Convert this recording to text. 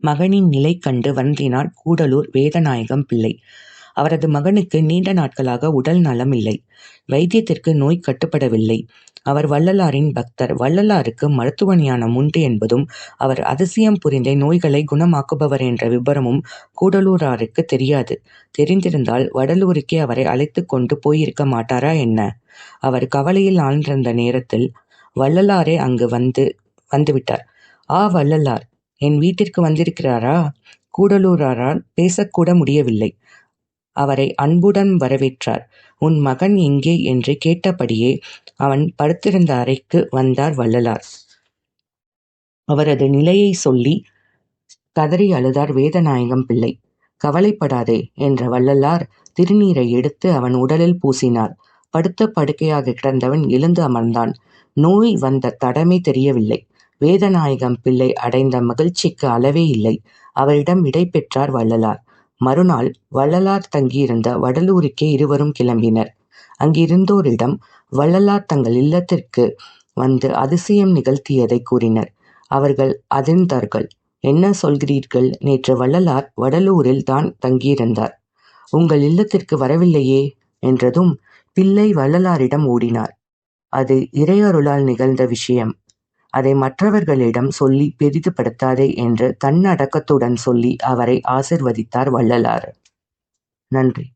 மகனின் நிலை கண்டு வருந்தினார் கூடலூர் வேதநாயகம் பிள்ளை. அவரது மகனுக்கு நீண்ட நாட்களாக உடல் நலம் இல்லை. வைத்தியத்திற்கு நோய் கட்டுப்படவில்லை. அவர் வள்ளலாரின் பக்தர். வள்ளலாருக்கு மருத்துவ ஞானம் உண்டு என்பதும், அவர் அதிசயம் புரிந்தே நோய்களை குணமாக்குபவர் என்ற விபரமும் கூடலூராருக்குத் தெரியாது. தெரிந்திருந்தால் வடலூருக்கே அவரை அழைத்துக் கொண்டு போயிருக்க மாட்டாரா என்ன? அவர் கவலையில் ஆழ்ந்திருந்த நேரத்தில் வள்ளலாரே அங்கு வந்து வந்துவிட்டார். ஆ வள்ளலார், என் வீட்டிற்கு வந்திருக்கிறாரா? கூடலூராரால் பேசக்கூட முடியவில்லை. அவரை அன்புடன் வரவேற்றார். உன் மகன் எங்கே? என்று கேட்டபடியே அவன் படுத்திருந்த அறைக்கு வந்தார் வள்ளலார். அவரது நிலையைச் சொல்லிக் கதறி அழுதார் வேதநாயகம் பிள்ளை. கவலைப்படாதே என்ற வள்ளலார் திருநீரை எடுத்து அவன் உடலில் பூசினார். படுத்த படுக்கையாகக் கிடந்தவன் எழுந்து அமர்ந்தான். நோய் வந்த தடமே தெரியவில்லை. வேதநாயகம் பிள்ளை அடைந்த மகிழ்ச்சிக்கு அளவே இல்லை. அவரிடம் விடை பெற்றார் வள்ளலார். மறுநாள் வள்ளலார் தங்கியிருந்த வடலூருக்கே இருவரும் கிளம்பினர். அங்கிருந்தோரிடம் வள்ளலார் தங்கள் இல்லத்திற்கு வந்து அதிசயம் நிகழ்த்தியதை கூறினர். அவர்கள் அதிர்ந்தார்கள். என்ன சொல்கிறீர்கள்? நேற்று வள்ளலார் வடலூரில் தான் தங்கியிருந்தார். உங்கள் இல்லத்திற்கு வரவில்லையே? என்றதும் பிள்ளை வள்ளலாரிடம் ஓடினார். அது இறையருளால் நிகழ்ந்த விஷயம். அதை மற்றவர்களிடம் சொல்லி பெரிதுபடுத்தாதே என்று தன்னடக்கத்துடன் சொல்லி அவரை ஆசிர்வதித்தார் வள்ளலார். நன்றி.